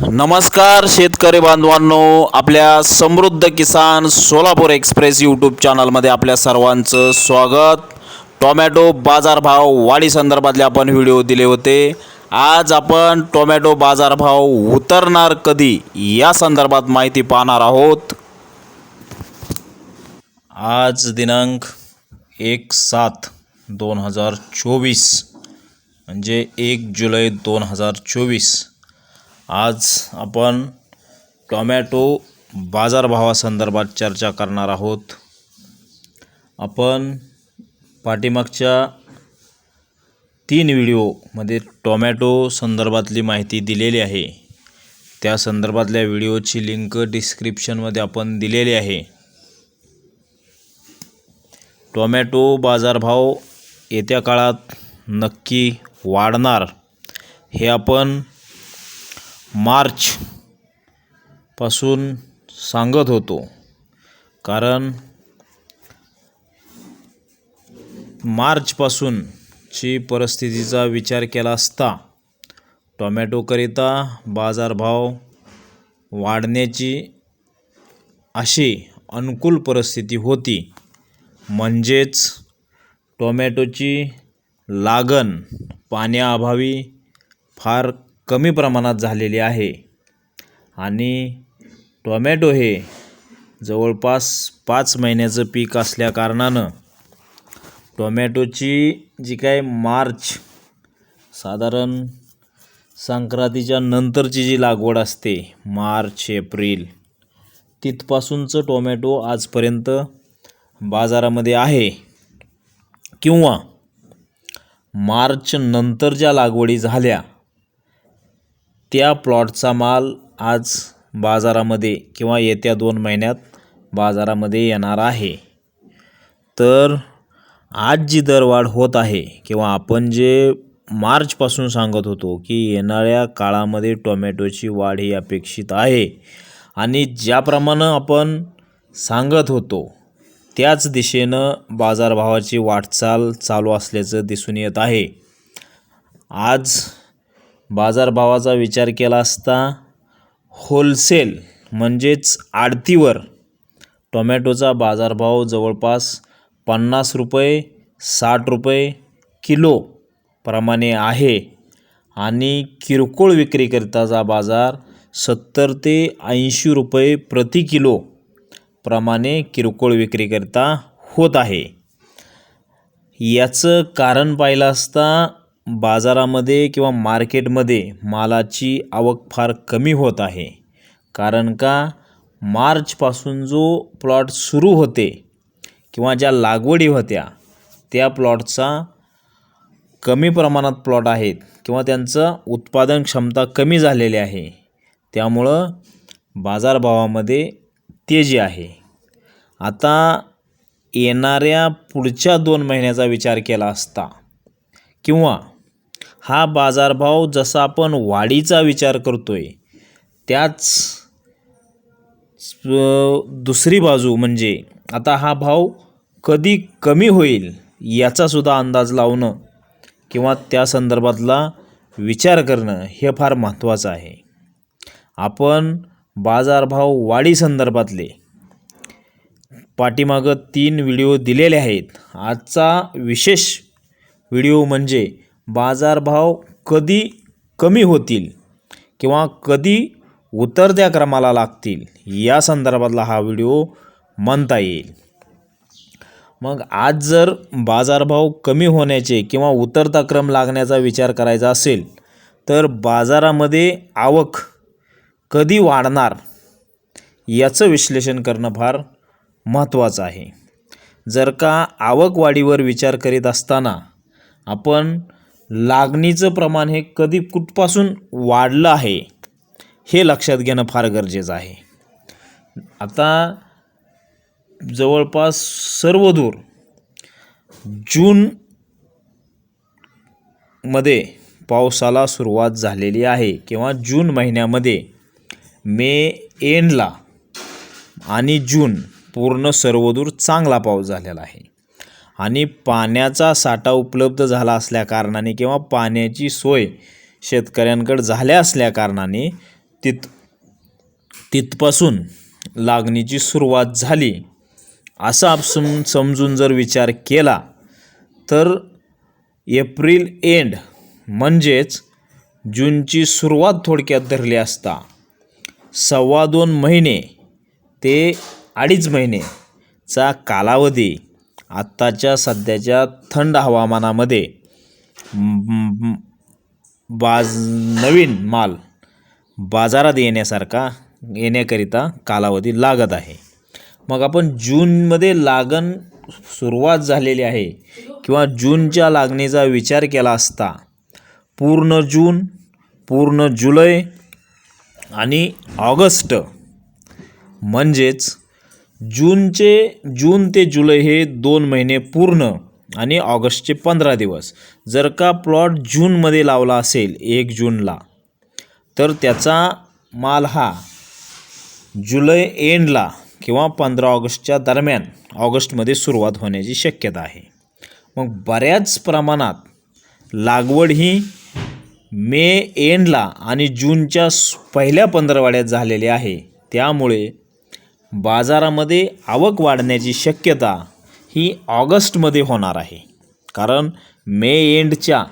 नमस्कार शेतकरी बांधवांनो आपल्या समृद्ध किसान सोलापूर एक्सप्रेस यूट्यूब चॅनलमध्ये आपल्या सर्वांचं स्वागत. टोमॅटो बाजारभाव वाढी संदर्भातले आपण व्हिडिओ दिले होते. आज आपण टोमॅटो बाजारभाव उतरणार कधी या संदर्भात माहिती पाहणार आहोत. आज दिनांक एक सात दोन हजार चोवीस म्हणजे एक जुलै दोन हजार चोवीस. आज आपण टोमॅटो बाजारभावासंदर्भात चर्चा करणार आहोत. आपण पाठीमागच्या तीन व्हिडिओमध्ये टोमॅटो संदर्भातली माहिती दिलेली आहे. त्या संदर्भातल्या व्हिडिओची लिंक डिस्क्रिप्शनमध्ये आपण दिलेली आहे. टोमॅटो बाजारभाव येत्या काळात नक्की वाढणार हे आपण मार्चपासून सांगत होतो. कारण मार्चपासूनची परिस्थितीचा विचार केला असता टोमॅटोकरिता बाजारभाव वाढण्याची अशी अनुकूल परिस्थिती होती. म्हणजेच टोमॅटोची लागण पाण्याअभावी फार कमी प्रमाणात झालेली आहे. आणि टोमॅटो हे जवळपास पाच महिन्याचं पीक असल्याकारणानं टोमॅटोची जी काय मार्च साधारण संक्रांतीच्या नंतरची जी लागवड असते मार्च एप्रिल तिथपासूनचं टोमॅटो आजपर्यंत बाजारामध्ये आहे. किंवा मार्च नंतर ज्या लागवडी झाल्या त्या प्लॉटचा माल आज बाजारामध्ये किंवा येत्या दोन महिन्यात बाजारामध्ये येणार आहे. तर आज जी दरवाढ होत आहे किंवा आपण जे मार्चपासून सांगत होतो की येणाऱ्या काळामध्ये टोमॅटोची वाढ ही अपेक्षित आहे आणि ज्याप्रमाणे आपण सांगत होतो त्याच दिशेनं बाजारभावाची वाटचाल चालू असल्याचं दिसून येत आहे. आज बाजारभावाचा विचार केला असता होलसेल म्हणजेच आडतीवर टोमॅटोचा बाजारभाव जवळपास पन्नास रुपये साठ रुपये किलो प्रमाणे आहे. आणि किरकोळ विक्रीकरिताचा बाजार सत्तर ते ऐंशी रुपये प्रति किलो प्रमाणे किरकोळ विक्रीकरिता होत आहे. याचं कारण पाहिलं असता बाजारामध्ये किंवा मार्केटमध्ये मालाची आवक फार कमी होत आहे. कारण का मार्चपासून जो प्लॉट सुरू होते किंवा ज्या लागवडी होत्या त्या प्लॉटचा कमी प्रमाणात प्लॉट आहेत किंवा त्यांचं उत्पादन क्षमता कमी झालेली आहे. त्यामुळं बाजारभावामध्ये तेजी आहे. आता येणाऱ्या पुढच्या दोन महिन्याचा विचार केला असता किंवा हा बाजारभाव जसा आपण वाढीचा विचार करतो आहे त्याच दुसरी बाजू म्हणजे आता हा भाव कधी कमी होईल याचासुद्धा अंदाज लावणं किंवा त्या संदर्भातला विचार करणं हे फार महत्त्वाचं आहे. आपण बाजारभाव वाढी संदर्भातले पाठीमागं तीन व्हिडिओ दिलेले आहेत. आजचा विशेष व्हिडिओ म्हणजे बाजारभाव कधी कमी होतील किंवा कधी उतरत्या क्रमाला लागतील या संदर्भातला हा व्हिडिओ म्हणता येईल. मग आज जर बाजारभाव कमी होण्याचे किंवा उतरता क्रम लागण्याचा विचार करायचा असेल तर बाजारामध्ये आवक कधी वाढणार याचं विश्लेषण करणं फार महत्त्वाचं आहे. जर का आवक वाढीवर विचार करीत असताना आपण लागणीचं प्रमाण हे कधी कुठपासून वाढलं आहे हे लक्षात घेणं फार गरजेचं आहे. आता जवळपास सर्वदूर जून मध्ये पावसाला सुरुवात झालेली आहे किंवा जून महिन्यामध्ये मे एंडला आणि जून पूर्ण सर्वदूर चांगला पाऊस झालेला आहे. आणि पाण्याचा साठा उपलब्ध झाला असल्याकारणाने किंवा पाण्याची सोय शेतकऱ्यांकडं झाल्या असल्याकारणाने तित तिथपासून लागणीची सुरुवात झाली. असं आपण समजून जर विचार केला तर एप्रिल एंड म्हणजेच जूनची सुरुवात थोडक्यात धरली असता सव्वा दोन महिने ते अडीच महिनेचा कालावधी आत्ताच्या सध्याच्या थंड हवामानामध्ये बाज नवीन माल बाजारात येण्यासारखा येण्याकरिता कालावधी लागत आहे. मग आपण जूनमध्ये लागण सुरुवात झालेली आहे किंवा जूनच्या लागणीचा विचार केला असता पूर्ण जून पूर्ण जुलै आणि ऑगस्ट म्हणजेच जूनचे जून ते जुलै हे दोन महिने पूर्ण आणि ऑगस्टचे पंधरा दिवस. जर का प्लॉट जूनमध्ये लावला असेल एक जूनला तर त्याचा माल हा जुलै एंडला किंवा पंधरा ऑगस्टच्या दरम्यान ऑगस्टमध्ये सुरुवात होण्याची शक्यता आहे. मग बऱ्याच प्रमाणात लागवड ही मे एंडला आणि जूनच्या पहिल्या पंधरवाड्यात झालेली आहे. त्यामुळे बाजारामध्ये आवक वाढण्याची शक्यता ही ऑगस्टमध्ये होणार आहे. कारण मे एंडच्या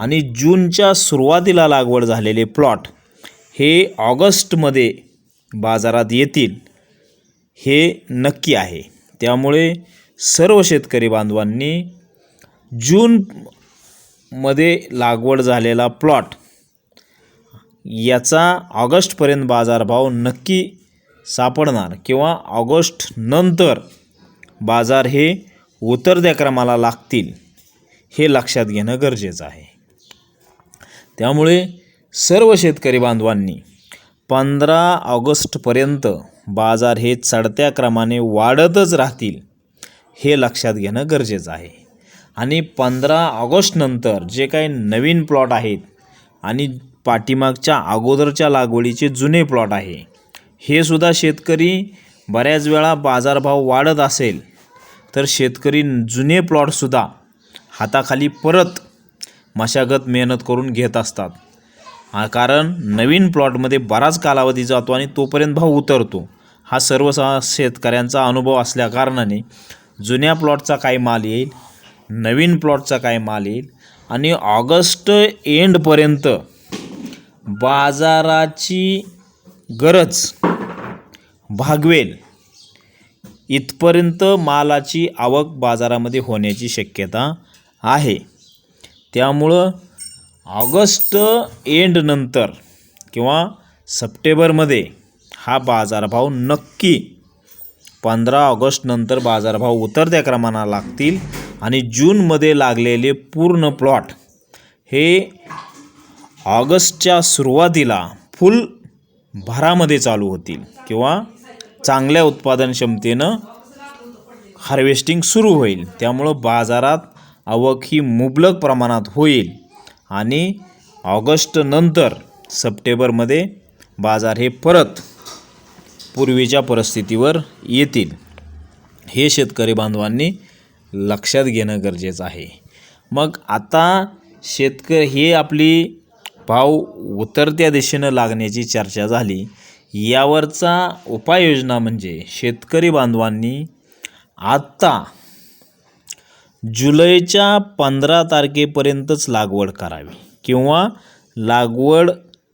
आणि जूनच्या सुरुवातीला लागवड झालेले प्लॉट हे ऑगस्टमध्ये बाजारात येतील हे नक्की आहे. त्यामुळे सर्व शेतकरी बांधवांनी जूनमध्ये लागवड झालेला प्लॉट याचा ऑगस्टपर्यंत बाजारभाव नक्की सापडणार किंवा ऑगस्ट नंतर बाजार हे उतरत्या क्रमाला लागतील हे लक्षात घेणं गरजेचं आहे. त्यामुळे सर्व शेतकरी बांधवांनी पंधरा ऑगस्टपर्यंत बाजार हे चढत्या क्रमाने वाढतच राहतील हे लक्षात घेणं गरजेचं आहे. आणि पंधरा ऑगस्टनंतर जे काही नवीन प्लॉट आहेत आणि पाठीमागच्या अगोदरच्या लागवडीचे जुने प्लॉट आहे हे सुद्धा शेतकरी बऱ्याच वेळा बाजारभाव वाढत असेल तर शेतकरी जुने प्लॉटसुद्धा हाताखाली परत मशागत मेहनत करून घेत असतात. कारण नवीन प्लॉटमध्ये बराच कालावधी जातो आणि तोपर्यंत भाव उतरतो. हा सर्व शेतकऱ्यांचा अनुभव असल्या कारणाने जुन्या प्लॉटचा काय माल येईल नवीन प्लॉटचा काय माल येईल आणि ऑगस्ट एंडपर्यंत बाजाराची गरज भागवेल. इथपर्यंत मालाची आवक बाजारामध्ये होण्याची शक्यता आहे. त्यामुळं ऑगस्ट एंडनंतर किंवा सप्टेंबरमध्ये हा बाजारभाव नक्की पंधरा ऑगस्टनंतर बाजारभाव उतरत्या क्रमांना लागतील आणि जूनमध्ये लागलेले पूर्ण प्लॉट हे ऑगस्टच्या सुरुवातीला फुल भरामध्ये चालू होतील किंवा चांगल्या उत्पादन क्षमतेनं हार्वेस्टिंग सुरू होईल. त्यामुळं बाजारात आवक ही मुबलक प्रमाणात होईल आणि ऑगस्टनंतर सप्टेंबरमध्ये बाजार हे परत पूर्वीच्या परिस्थितीवर येतील. हे शेतकरी बांधवांनी लक्षात घेणं गरजेचं आहे. मग आता शेतकरी हे आपली भाव उतरत्या दिशेनं लागण्याची चर्चा झाली. यावरचा उपाययोजना म्हणजे शेतकरी बांधवांनी आत्ता जुलैच्या पंधरा तारखेपर्यंतच लागवड करावी किंवा लागवड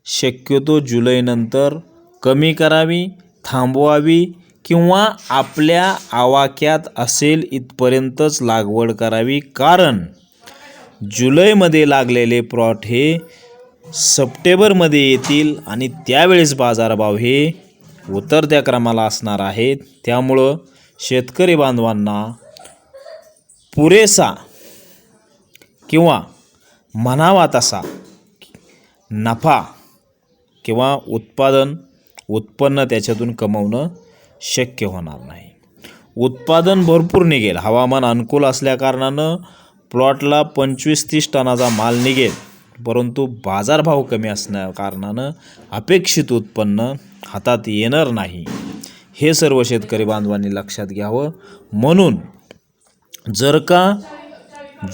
शक्यतो जुलैनंतर कमी करावी थांबवावी किंवा आपल्या आवाक्यात असेल इथपर्यंतच लागवड करावी. कारण जुलैमध्ये लागलेले प्लॉट हे सप्टेंबरमध्ये येतील आणि त्यावेळेस बाजारभाव हे उतरत्या क्रमाला असणार आहेत. त्यामुळं शेतकरी बांधवांना पुरेसा किंवा म्हणावा तसा नफा किंवा उत्पादन उत्पन्न त्याच्यातून कमवणं शक्य होणार नाही. उत्पादन भरपूर निघेल. हवामान अनुकूल असल्याकारणानं प्लॉटला पंचवीस तीस टनाचा माल निघेल. परंतु बाजारभाव कमी असण्या कारणानं अपेक्षित उत्पन्न हातात येणार नाही. हे सर्व शेतकरी बांधवांनी लक्षात घ्यावं. म्हणून जर का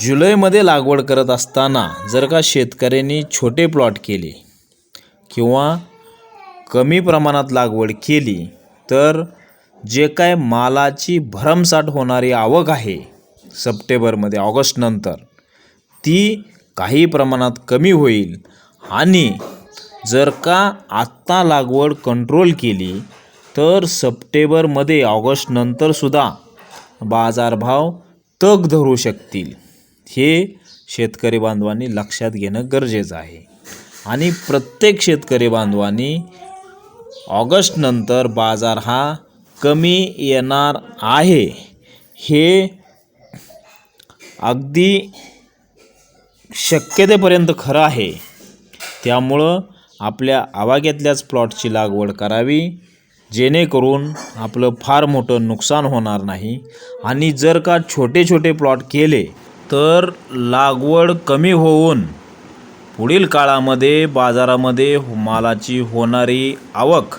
जुलैमध्ये लागवड करत असताना जर का शेतकऱ्यांनी छोटे प्लॉट केले किंवा कमी प्रमाणात लागवड केली तर जे काय मालाची भरमसाठ होणारी आवक आहे सप्टेंबरमध्ये ऑगस्टनंतर ती काही प्रमाणात कमी होईल. आणि जर का आत्ता लागवड कंट्रोल केली तर सप्टेंबरमध्ये ऑगस्टनंतरसुद्धा बाजारभाव तग धरू शकतील. हे शेतकरी बांधवांनी लक्षात घेणं गरजेचं आहे. आणि प्रत्येक शेतकरी बांधवांनी ऑगस्टनंतर बाजार हा कमी येणार आहे हे अगदी शक्यतेपर्यंत खरं आहे. त्यामुळं आपल्या आवाक्यातल्याच प्लॉटची लागवड करावी जेणेकरून आपलं फार मोठं नुकसान होणार नाही. आणि जर का छोटे छोटे प्लॉट केले तर लागवड कमी होऊन पुढील काळामध्ये बाजारामध्ये मालाची होणारी आवक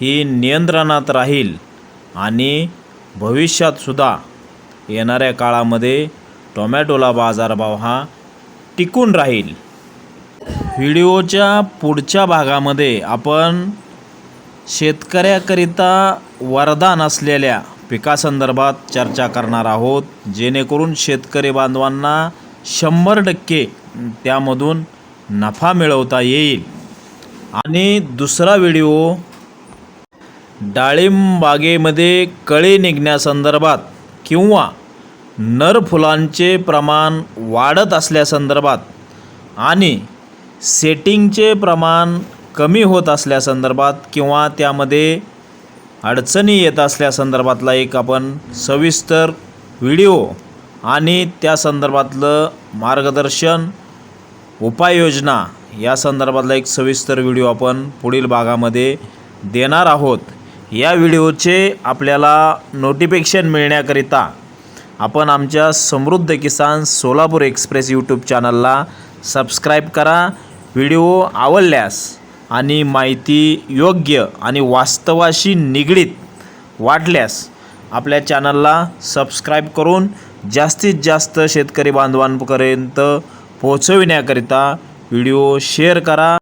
ही नियंत्रणात राहील आणि भविष्यातसुद्धा येणाऱ्या काळामध्ये टोमॅटोला बाजारभाव हा टिकून राहील. व्हिडिओच्या पुढच्या भागामध्ये आपण शेतकऱ्याकरिता वरदान असलेल्या पिकासंदर्भात चर्चा करणार आहोत जेणेकरून शेतकरी बांधवांना शंभर टक्के त्यामधून नफा मिळवता येईल. आणि दुसरा व्हिडिओ डाळिंब बागेमध्ये कळे निघण्यासंदर्भात किंवा नर फुलांचे प्रमाण वाढत असल्यासंदर्भात आणि सेटिंगचे प्रमाण कमी होत असल्यासंदर्भात किंवा त्यामध्ये अडचणी येत असल्यासंदर्भातला एक आपण सविस्तर व्हिडिओ आणि त्या संदर्भातलं मार्गदर्शन उपाययोजना या संदर्भातला एक सविस्तर व्हिडिओ आपण पुढील भागामध्ये देणार आहोत. या व्हिडिओचे आपल्याला नोटिफिकेशन मिळण्याकरिता आपण आमच्या समृद्ध किसान सोलापूर एक्सप्रेस यूट्यूब चॅनलला सबस्क्राईब करा. व्हिडिओ आवडल्यास आणि माहिती योग्य आणि वास्तवाशी निगडीत वाटल्यास आपल्या चॅनलला सबस्क्राईब करून जास्तीत जास्त शेतकरी बांधवांपर्यंत पोहोचविण्याकरिता व्हिडिओ शेअर करा.